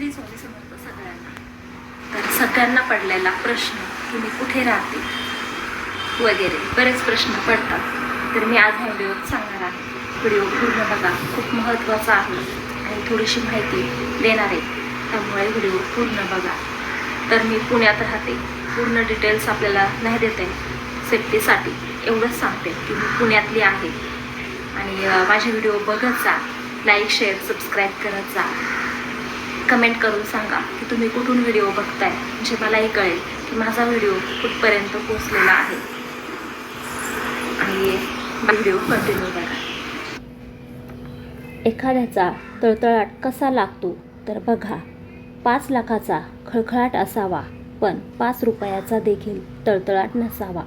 श्री स्वामी समर्थ सगळ्यांना तर सगळ्यांना पडलेला प्रश्न की मी कुठे राहते? वगैरे बरेच प्रश्न पडतात. तर मी आज हा व्हिडिओ सांगणार आहे. व्हिडिओ पूर्ण बघा. खूप महत्त्वाचा आहे आणि थोडीशी माहिती देणार आहे. त्यामुळे व्हिडिओ पूर्ण बघा. तर मी पुण्यात राहते. पूर्ण डिटेल्स आपल्याला नाही देते. सेफ्टीसाठी एवढंच सांगते की मी पुण्यातली आहे. आणि माझे व्हिडिओ बघत जा. लाईक शेअर सबस्क्राईब करत जा. कमेंट करून सांगा की तुम्ही कुठून व्हिडिओ बघताय म्हणजे मलाही कळेल की माझा व्हिडिओ कुठपर्यंत पोचलेला आहे. आणि व्हिडिओ कंटिन्यू करा. एखाद्याचा तळतळाट कसा लागतो तर बघा पाच लाखाचा खळखळाट असावा पण पाच रुपयाचा देखील तळतळाट नसावा.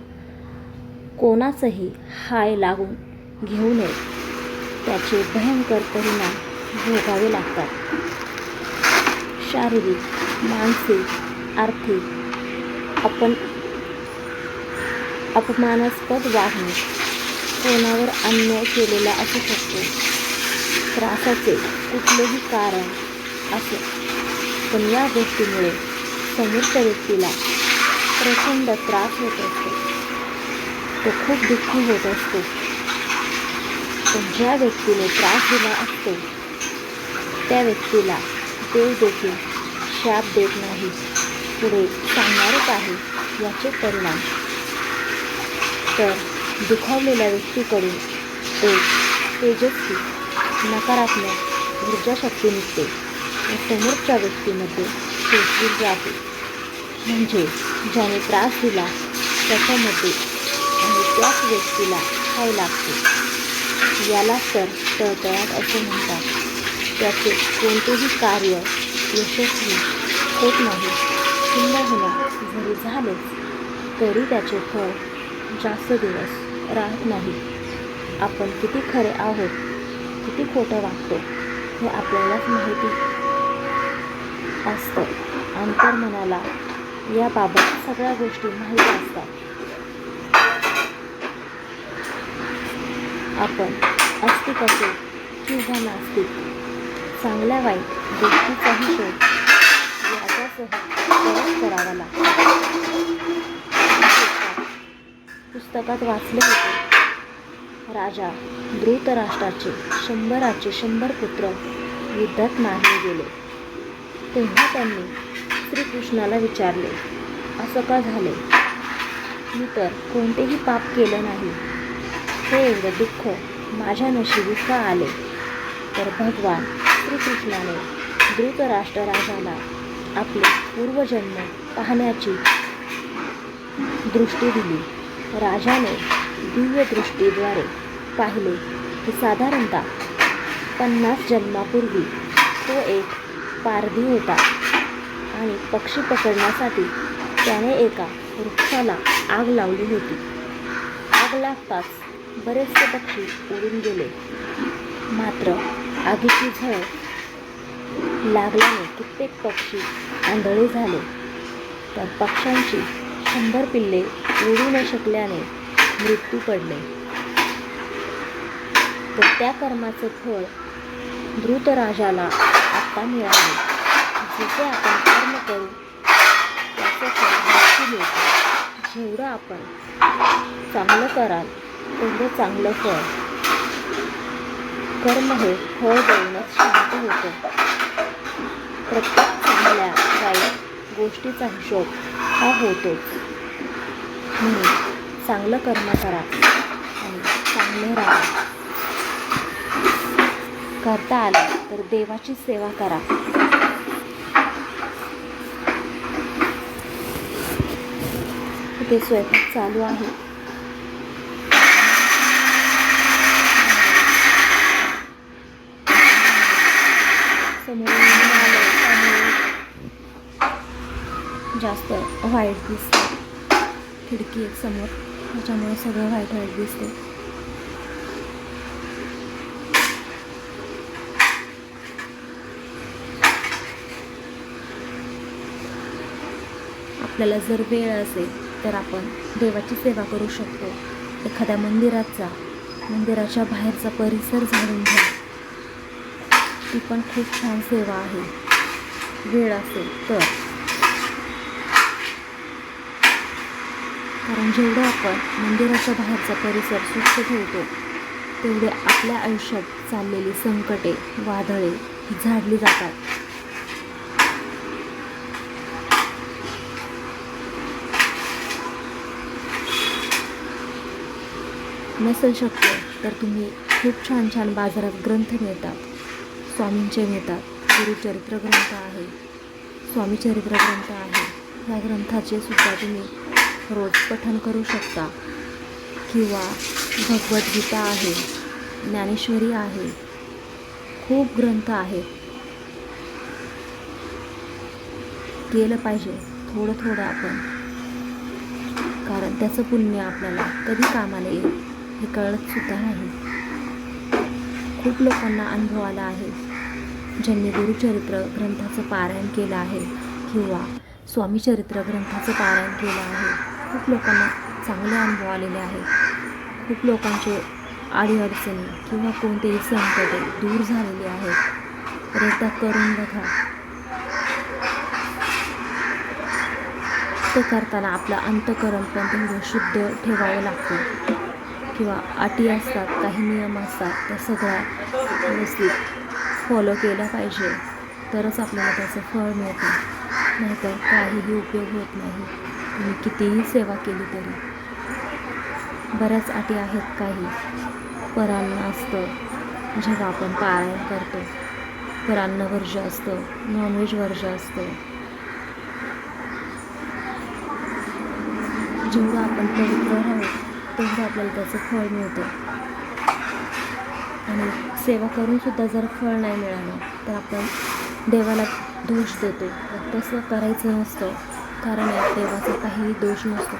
कोणाचंही हाय लागून घेऊ नये. त्याचे भयंकर परिणाम भोगावे लागतात. शारीरिक मानसिक आर्थिक आपण अपमानास्पद वागणे कोणावर अन्याय केलेला असू शकतो. त्रासाचे कुठलेही कारण असे. पण या गोष्टीमुळे समोरच्या व्यक्तीला प्रचंड त्रास होत असतो. तो खूप दुःखी होत असतो. पण ज्या व्यक्तीने त्रास दिला असतो त्या व्यक्तीला देव देखील शाप देत नाही. पुढे सांगणारच आहे याचे परिणाम. तर दुखावलेल्या व्यक्तीकडून एक तेजस्वी नकारात्मक ऊर्जाशक्ती निघते व समोरच्या व्यक्तीमध्ये शोषली जाते म्हणजे ज्याने त्रास दिला त्याच्यामध्ये आणि त्याच व्यक्तीला हाय लागते. याला तर तळतळाट असे म्हणतात. त्याचे कोणतेही कार्य यशस्वी होत नाही. किंबहुना जरी झालेच. तरी त्याचे फळ जास्त दिवस राहत नाही. आपण किती खरे आहोत किती खोटं वागतो हे आपल्यालाच माहिती असतं. अंतर्मनाला याबाबत सगळ्या गोष्टी माहीत असतात. आपण अस्तिक असो किंवा नास्तिक चांगल्या वाईट गोष्टीचाही शोध. याच्यासह करावा लागतो. पुस्तकात वाचले होते. राजा धृतराष्ट्राचे शंभराचे शंभर पुत्र युद्धात मारले गेले. तेव्हा त्यांनी श्रीकृष्णाला विचारले असं का झाले? मी तर कोणतेही पाप केलं नाही. हे एवढं दुःख माझ्या नशिबी का आले? तर भगवान श्रीकृष्णाने धृतराष्ट्र राजाला आपले पूर्वजन्म पाहण्याची दृष्टी दिली. राजाने दिव्य दृष्टीद्वारे पाहिले की साधारणतः पन्नास जन्मापूर्वी तो एक पारधी होता आणि पक्षी पकडण्यासाठी त्याने एका वृक्षाला आग लावली होती. आग लागताच बरेचसे पक्षी उडून गेले. मात्र आगीची झळ लागल्याने कित्येक पक्षी आंधळे झाले. तर पक्ष्यांची शंभर पिल्ले उडू न शकल्याने मृत्यू पडले. तर त्या कर्माचं फळ धृतराजाला आत्ता मिळाले. जिथे आपण कर्म करू त्याचं फळ नक्की मिळतं. जेवढं आपण चांगलं कराल तेवढं चांगलं फळ. कर्म हे फळ देऊनच शांत होतं. प्रत्येक चांगल्या वाईट गोष्टीचा हिशोब हा होतोच. म्हणून चांगलं कर्म करा आणि चांगले राहा. करता आलं तर देवाची सेवा करा. ते स्वयंपाक चालू आहे समोरून ऊन आलंय त्यामुळे जास्त व्हाईट दिसते. खिडकी एक समोर. त्याच्यामुळे सगळं व्हाईट व्हाईट दिसते. आपल्याला जर वेळ असेल तर आपण देवाची सेवा करू शकतो. एखाद्या मंदिरात जा. मंदिराच्या बाहेरचा परिसर झाडून घ्या. ती पण खूप छान सेवा आहे. वेळ असेल तर. कारण जेवढं आपण मंदिराच्या बाहेरचा परिसर स्वच्छ ठेवतो तेवढे आपल्या आयुष्यात चाललेली संकटे वादळे ही झाडली जातात. नसेल शक्य तर तुम्ही खूप छान छान बाजारात ग्रंथ मिळतात. स्वामींचे मिळतात. गुरुचरित्र ग्रंथ आहे. स्वामीचरित्र ग्रंथ आहे. या ग्रंथाचे सुद्धा तुम्ही रोज पठण करू शकता. किंवा भगवद्गीता आहे ज्ञानेश्वरी आहे खूप ग्रंथ आहेत केलं पाहिजे थोडं थोडं आपण. कारण त्याचं पुण्य आपल्याला कधी कामाला येईल हे कळत सुद्धा नाही. खूप लोकांना अनुभव आला आहे ज्यांनी गुरुचरित्र ग्रंथाचं पारायण केलं आहे किंवा स्वामीचरित्र ग्रंथाचं पारायण केलं आहे. खूप लोकांना चांगले अनुभव आलेले आहेत खूप लोकांचे अडीअडचणी किंवा कोणतेही संकटे दूर झालेली आहेत. तर एकदा करून बघा. ते करताना आपलं अंतकरण पण तेवढं शुद्ध ठेवावं लागतं. किंवा अटी असतात काही नियम असतात त्या सगळ्या व्यवस्थित फॉलो केल्या पाहिजे. तरच आपल्याला त्याचं फळ मिळतं. नाहीतर काहीही उपयोग होत नाही. आणि कितीही सेवा केली तरी. बऱ्याच अटी आहेत काही. परान्न असतं. जेव्हा आपण पारायण करतो. परान्न वर्ज असतं. नॉनव्हेज वर्ज असतं. जेवढं आपण पवित्र राहू तेवढं आपल्याला त्याचं फळ मिळतं. आणि सेवा करून सुद्धा जर फळ नाही मिळालं तर आपण देवाला दोष देतो तर तसं करायचं नसतं. कारण यात देवाचा काहीही दोष नसतो.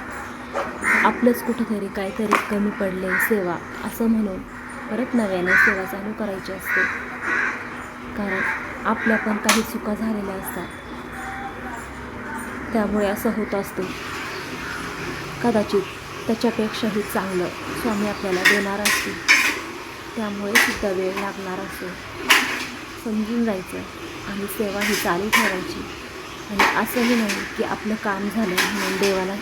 आपलंच कुठेतरी काहीतरी कमी पडले सेवा असं म्हणून परत नव्याने सेवा चालू करायची असते. कारण आपल्या पण काही चुका झालेल्या असतात. त्यामुळे असं होत असतं. कदाचित त्याच्यापेक्षाही चांगलं स्वामी आपल्याला देणार असतील. त्यामुळे सुद्धा वेळ लागणार असतो समजून जायचं आणि सेवा ही चालू ठेवायची. आणि असंही नाही की आपलं काम झालं म्हणून देवाला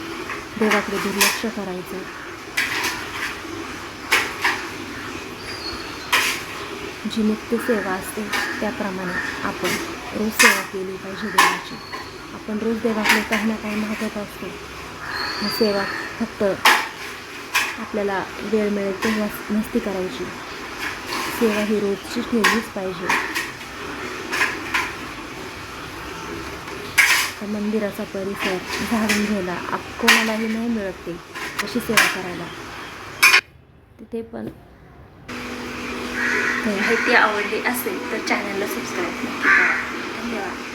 देवाकडे दुर्लक्ष करायचं. जी मुक्त सेवा असते त्याप्रमाणे आपण रोज सेवा केली पाहिजे देवाची. आपण रोज देवाकडे काही ना काही महत्त्वाचं असतो. सेवा फक्त आपल्याला वेळ मिळेल तेव्हा नसती करायची. सेवा ही रोजची ठेवलीच पाहिजे. तर मंदिराचा परिसर झाडून घ्यायला आप कोणालाही नाही मिळत ते अशी सेवा करायला. तिथे पण माहिती आवडली असेल तर चॅनलला सबस्क्राईब नक्की करा. धन्यवाद.